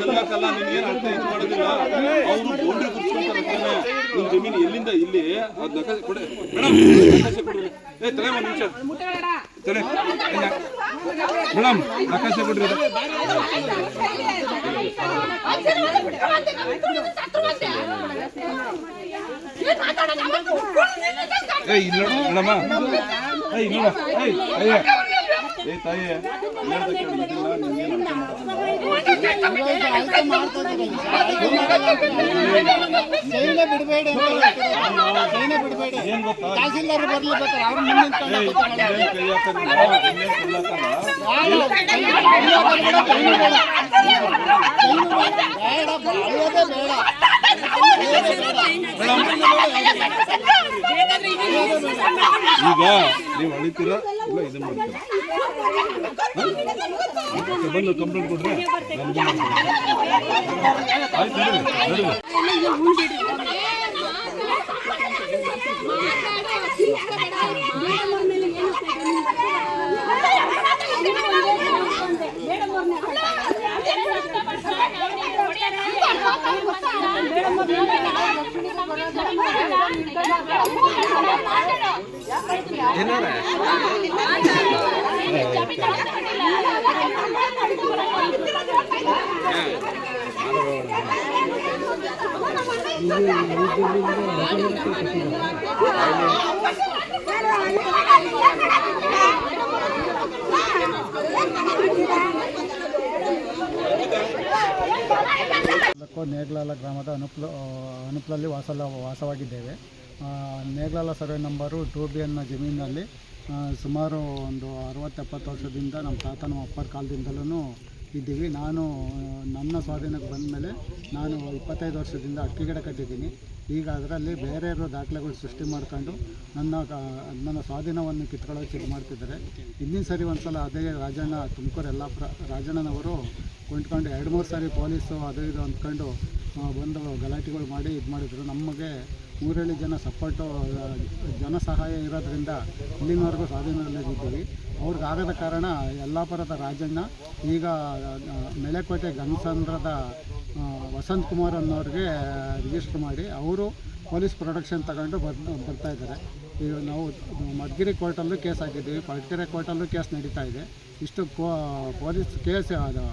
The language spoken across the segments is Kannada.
ಕಲ್ಲಕ್ಕಲ್ಲ ನಿನ್ಗೇನು ಅರ್ಥ ಇದು ಮಾಡೋದಿಲ್ಲ ಅವರು ಜಮೀನು ಎಲ್ಲಿಂದ ಇಲ್ಲಿ ಅದ್ ಕೊಡೆ ಆಕಾಶ ಕೊಡ್ರಿ ಏ ತಲೆ ಒಂದ್ ನಿಮಿಷ ತಲೆ ಮೇಡಮ್ ನಕಾಶೆ ಕೊಡ್ರಿ. ಏ ಇಲ್ಲಿ ಮೇಡಮ್ಮ ಏಯ್ ನೋಡ ಏಯ್, ಅಯ್ಯ ಏ ತಾಯಿ ಹೇಳ್ದ ಕೇಳಿ ಇದನ್ನ ನಿನ್ಗೇನು ಅರ್ಥ ಸೈನ್ಯ ಬಿಡಬೇಡಿ ಅಂತ ಹೇಳ್ತಿರೋದು. ಸೈನ್ಯ ಬಿಡಬೇಡಿ ಏನ್ ಗೊತ್ತಾ ತಹಸೀಲ್ದಾರ್ ಬರ್ಲಿ ಬೇಕಾದ್ರೆ ಅವ್ರು ಮುಂದೆ ನಿಂತ್ಕೊಂಡು ಏಯ್ ಕೂತ್ಕೊಳ್ಳಿ. ಇದೇನ್ ಕೈ ಹಾಕೋದಿಲ್ಲ, ಇನ್ನೇನ್ ಕೊಲ್ಲಕ್ಕಲ್ಲ. ಯಾರು? ಕೈ ಹಾಕೋದು ಬೇಡ, ಕೈ ಬೇಡ. ಕೈ ಬೇಡ, ಅಳಿಯೋದೇ ಬೇಡ. ಈಗ ನೀವು ಅಳಿತೀರಾ ಇಲ್ಲ ಇದನ್ನ ಮಾಡ್ತೀರಾ ಹ? ಬಂದು ಕಂಪ್ಲೇಂಟ್ ಕೊಡ್ರಿ ನಾನು ನೇಗ್ಲಾಲ ಗ್ರಾಮದ ಅನುಪ್ಲ ಅನುಪ್ಲಲ್ಲಿ ವಾಸಲ ವಾಸವಾಗಿದ್ದೇವೆ. Neglala survey number two B ಎನ್ನ ಜಮೀನಲ್ಲಿ ಸುಮಾರು ಒಂದು ಅರವತ್ತೆಪ್ಪತ್ತು ವರ್ಷದಿಂದ ನಮ್ಮ ತಾತನ ಅಪ್ಪರ ಕಾಲದಿಂದಲೂ ಇದ್ದೀವಿ ನಾನು, ನನ್ನ ಸ್ವಾಧೀನಕ್ಕೆ ಬಂದ ಮೇಲೆ ನಾನು ಇಪ್ಪತ್ತೈದು ವರ್ಷದಿಂದ ಅಕ್ಕಿ ಗಿಡ ಕಟ್ಟಿದ್ದೀನಿ. ಈಗ ಅದರಲ್ಲಿ ಬೇರೆಯವರು ದಾಖಲೆಗಳು ಸೃಷ್ಟಿ ಮಾಡ್ಕೊಂಡು ನನ್ನ ನನ್ನ ಸ್ವಾಧೀನವನ್ನು ಕಿತ್ಕೊಳ್ಳೋಕೆ ಇದು ಮಾಡ್ತಿದ್ದಾರೆ. ಹಿಂದಿನ ಸರಿ ಒಂದು ಸಲ ಅದೇ ರಾಜಣ್ಣ ತುಮಕೂರು ಎಲ್ಲ ಪ್ರ ರಾಜಣ್ಣನವರು ಕೊಂಡ್ಕೊಂಡು ಎರಡು ಮೂರು ಸಾರಿ ಪೊಲೀಸು ಅದು ಇದು ಅಂದ್ಕೊಂಡು ಬಂದು ಗಲಾಟೆಗಳು ಮಾಡಿ ಇದು ಮಾಡಿದರು ನಮಗೆ ಊರಲ್ಲಿ ಜನ ಸಪೋರ್ಟು ಜನ ಸಹಾಯ ಇರೋದ್ರಿಂದ ಇಲ್ಲಿನವರೆಗೂ ಸ್ವಾಧೀನದಲ್ಲಿದ್ದೀವಿ. ಅವ್ರಿಗಾಗದ ಕಾರಣ ಯಲ್ಲಾಪುರದ ರಾಜಣ್ಣ, ಈಗ ಮೆಳೆಕೋಟೆ ಗಂಗಸಂದ್ರದ ವಸಂತ್ ಕುಮಾರ್ ಅನ್ನೋರಿಗೆ ರಿಜಿಸ್ಟರ್ ಮಾಡಿ ಅವರು ಪೊಲೀಸ್ ಪ್ರೊಟೆಕ್ಷನ್ ತಗೊಂಡು ಬರ್, ಬರ್ತಾ ಇದ್ದಾರೆ. ಈಗ ನಾವು ಮಧುಗಿರಿ ಕೋರ್ಟಲ್ಲೂ ಕೇಸ್ ಹಾಕಿದ್ದೀವಿ ಪಡ್ಕೆರೆ ಕೋರ್ಟಲ್ಲೂ ಕೇಸ್ ನಡೀತಾ ಇದೆ. ಇಷ್ಟು ಪೊಲೀಸ್ ಕೇಸ್ ಅದು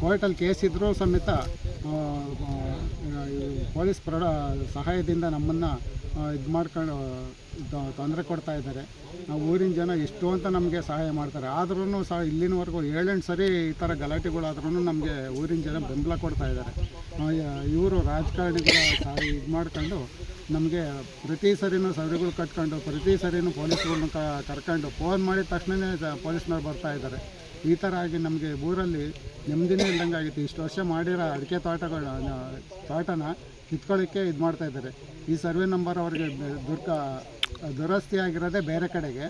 ಕೋರ್ಟಲ್ಲಿ ಕೇಸ್ ಇದ್ದರೂ ಸಮೇತ ಪೊಲೀಸ್ ಪ್ರೊಡ, ಸಹಾಯದಿಂದ ನಮ್ಮನ್ನು ಇದು ಮಾಡ್ಕೊಂಡು ತೊಂದರೆ ಕೊಡ್ತಾ ಇದ್ದಾರೆ. ನಾವು ಊರಿನ ಜನ ಎಷ್ಟು ಅಂತ ನಮಗೆ ಸಹಾಯ ಮಾಡ್ತಾರೆ. ಆದ್ರೂ ಸಹ ಇಲ್ಲಿನವರೆಗೂ ಏಳೆಂಟು ಸರಿ ಈ ಥರ ಗಲಾಟೆಗಳಾದ್ರೂ ನಮಗೆ ಊರಿನ ಜನ ಬೆಂಬಲ ಕೊಡ್ತಾ ಇದ್ದಾರೆ. ಇವರು ರಾಜಕಾರಣಿಗಳ ಇದು ಮಾಡ್ಕೊಂಡು ನಮಗೆ ಪ್ರತಿ ಸರಿನೂ ಸವರಿಗಳು ಕಟ್ಕೊಂಡು, ಪ್ರತಿ ಸರಿನೂ ಪೊಲೀಸ್ಗಳನ್ನ ಕರ್ಕೊಂಡು, ಫೋನ್ ಮಾಡಿದ ತಕ್ಷಣವೇ ಪೊಲೀಸ್ನವ್ರು ಬರ್ತಾ ಇದ್ದಾರೆ. ಈ ಥರ ಆಗಿ ನಮಗೆ ಊರಲ್ಲಿ ನೆಮ್ಮದಿನೇ ಇಲ್ದಂಗೆ ಆಗಿತ್ತು ಇಷ್ಟು ವರ್ಷ ಮಾಡಿರೋ ಅಡಿಕೆ ತೋಟಗಳ ತೋಟನ ಕಿತ್ಕೊಳ್ಳೋಕ್ಕೆ ಇದು ಮಾಡ್ತಾ ಇದ್ದಾರೆ. ಈ ಸರ್ವೆ ನಂಬರ್ ಅವ್ರಿಗೆ ದುರ್ಕ, ದುರಸ್ತಿ ಆಗಿರೋದೇ ಬೇರೆ ಕಡೆಗೆ.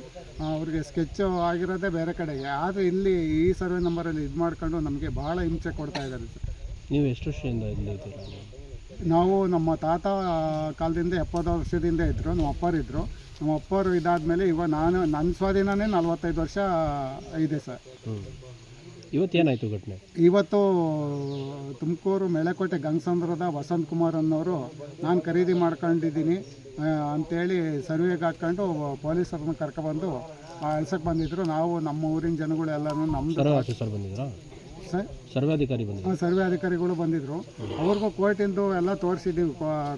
ಅವ್ರಿಗೆ ಸ್ಕೆಚ್ಚು ಆಗಿರೋದೇ ಬೇರೆ ಕಡೆಗೆ. ಆದರೆ ಇಲ್ಲಿ ಈ ಸರ್ವೆ ನಂಬರಲ್ಲಿ ಇದು ಮಾಡ್ಕೊಂಡು ನಮಗೆ ಭಾಳ ಹಿಂಸೆ ಕೊಡ್ತಾ ಇದ್ದಾರೆ ನೀವು ಎಷ್ಟು ವರ್ಷದಿಂದ ಇಲ್ಲಿ ನಾವು ನಮ್ಮ ತಾತ ಕಾಲದಿಂದ ಎಪ್ಪತ್ತು ವರ್ಷದಿಂದ ಇದ್ದರು ನಮ್ಮ ಅಪ್ಪರಿದ್ದರು ನಮ್ಮ ಅಪ್ಪರು ಇದಾದಮೇಲೆ ಇವಾಗ ನಾನು ನನ್ನ ಸ್ವಾಧೀನನೇ ನಲ್ವತ್ತೈದು ವರ್ಷ ಇದೆ ಸರ್. ಇವತ್ತೇನಾಯಿತು ಘಟನೆ? ಇವತ್ತು ತುಮಕೂರು ಮೆಳೆಕೋಟೆ ಗಂಗಸಂದ್ರದ ವಸಂತ್ ಕುಮಾರ್ ಅನ್ನೋರು ನಾನು ಖರೀದಿ ಮಾಡ್ಕೊಂಡಿದ್ದೀನಿ ಅಂತೇಳಿ ಸರ್ವೆಗೆ ಹಾಕ್ಕೊಂಡು ಪೊಲೀಸರನ್ನ ಕರ್ಕೊಬಂದು ಅಳ್ಸಕ್ಕೆ ಬಂದಿದ್ರು. ನಾವು ನಮ್ಮ ಊರಿನ ಜನಗಳು ಎಲ್ಲನೂ ನಮ್ಮದು ಸರ್ವೆ ಅಧಿಕಾರಿ ಬಂದಿದ್ರಾ ಸರ್ವಾಧಿಕಾರಿ ಬಂದಿದ್ರು. ಸರ್ವೆ ಅಧಿಕಾರಿಗಳು ಬಂದಿದ್ದರು ಅವ್ರಿಗೂ ಕೋರ್ಟಿಂದು ಎಲ್ಲ ತೋರಿಸಿದ್ದೀವಿ.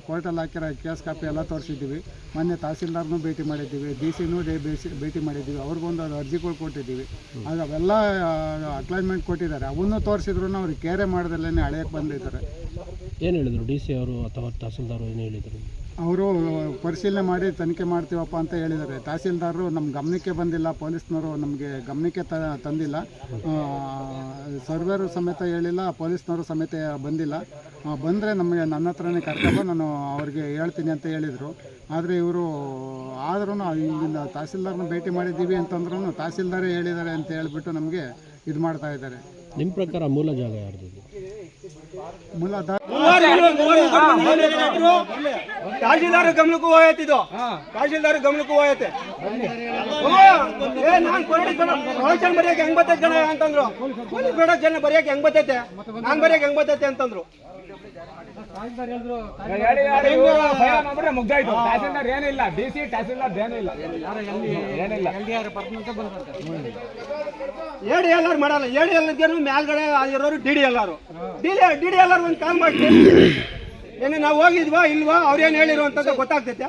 ಕೋರ್ಟಲ್ಲಿ ಹಾಕಿರೋ ಕೇಸ್ ಕಾಪಿ ಎಲ್ಲ ತೋರಿಸಿದ್ದೀವಿ. ಮೊನ್ನೆ ತಹಸೀಲ್ದಾರ್ನು ಭೇಟಿ ಮಾಡಿದ್ದೀವಿ. ಡಿ ಸಿನೂ ಭೇಟಿ ಭೇಟಿ ಮಾಡಿದ್ದೀವಿ. ಅವ್ರಿಗೊಂದು ಅರ್ಜಿಗಳು ಕೊಟ್ಟಿದ್ದೀವಿ. ಆಗ ಅವೆಲ್ಲ ಅಕ್ಲೈನ್ಮೆಂಟ್ ಕೊಟ್ಟಿದ್ದಾರೆ. ಅವನ್ನೂ ತೋರಿಸಿದ್ರು ಅವ್ರಿಗೆ ಕೇರೆ ಮಾಡ್ದಲ್ಲೇ ಹಳೆಯಕ್ಕೆ ಬಂದಿದ್ದಾರೆ. ಏನು ಹೇಳಿದರು? ಡಿ ಸಿ ಅವರು ಅಥವಾ ತಹಸೀಲ್ದಾರ್ ಏನು ಹೇಳಿದರು? ಅವರು ಪರಿಶೀಲನೆ ಮಾಡಿ ತನಿಖೆ ಮಾಡ್ತೀವಪ್ಪ ಅಂತ ಹೇಳಿದ್ದಾರೆ. ತಹಸೀಲ್ದಾರರು ನಮ್ಮ ಗಮನಕ್ಕೆ ಬಂದಿಲ್ಲ, ಪೊಲೀಸ್ನವರು ನಮಗೆ ಗಮನಕ್ಕೆ ತ, ತಂದಿಲ್ಲ. ಸರ್ವರು ಸಮೇತ ಹೇಳಿಲ್ಲ, ಪೊಲೀಸ್ನವರು ಸಮೇತ ಬಂದಿಲ್ಲ. ಬಂದರೆ ನಮಗೆ ನನ್ನ ಹತ್ರನೇ ಕರ್ಕೊಂಡು ನಾನು ಅವ್ರಿಗೆ ಹೇಳ್ತೀನಿ ಅಂತ ಹೇಳಿದರು. ಆದರೆ ಇವರು ಆದ್ರೂ ಇಲ್ಲಿಂದ ತಹಸೀಲ್ದಾರ್ನ ಭೇಟಿ ಮಾಡಿದ್ದೀವಿ ಅಂತಂದ್ರೂ ತಹಸೀಲ್ದಾರೇ ಹೇಳಿದ್ದಾರೆ ಅಂತ ಹೇಳಿಬಿಟ್ಟು ನಮಗೆ ಇದು ಮಾಡ್ತಾ ಇದ್ದಾರೆ. ನಿಮ್ಮ ಪ್ರಕಾರ ಮೂಲ ಜಾಗ ಯಾರ್ದು? ತಹಶೀಲ್ದಾರ್ ಗಮನಕ್ಕೂ ಹೋಯ್ತು ಇದು ತಹಶೀಲ್ದಾರ್ ಗಮನಕ್ಕೂ ಹೋಯ್ತೆ ಏ ನಾನ್ ಪ್ರೊಡಕ್ಷನ್ ಬರೆಯಕ್ಕೆ ಹೆಂಗ್ ಬರ್ತೈತೆ ಕಣ ಅಂತಂದ್ರು ಪೊಲೀಸ್ ಪ್ರೊಡಕ್ಷನ್ ಬರೆಯಕ್ಕೆ ಹೆಂಗ್ ಬರ್ತೈತೆ ನಾನ್ ಬರೆಯಕ್ಕೆ ಹೆಂಗ್ ಬರ್ತೈತೆ ಅಂತಂದ್ರು ಮುಗ್ದಾಯ್ತು ತಹಸೀಲ್ದಾರ್ ಏನಿಲ್ಲ ಡಿ ಸಿ ತಹಸೀಲ್ದಾರ್ ಏನಿಲ್ಲ ಏನಿಲ್ಲ ಎಡಿ ಎಲ್ಲಾರು ಮಾಡಲ್ಲ ಎಡಿ ಎಲ್ಲದೇನು ಮೇಲ್ಗಡೆ ಆಗಿರೋರು ಡಿ ಡಿ ಎಲ್ಲಾರು ಡಿ ಡಿ ಡಿ ಎಲ್ಲಾರು ಒಂದು ಕಾಲ್ ಮಾಡ್ತೀವಿ ಏನೇ ನಾವು ಹೋಗಿದ್ವಾ ಇಲ್ವಾ ಅವ್ರೇನು ಹೇಳಿರೋ ಅಂತ ಗೊತ್ತಾಗ್ತೈತೆ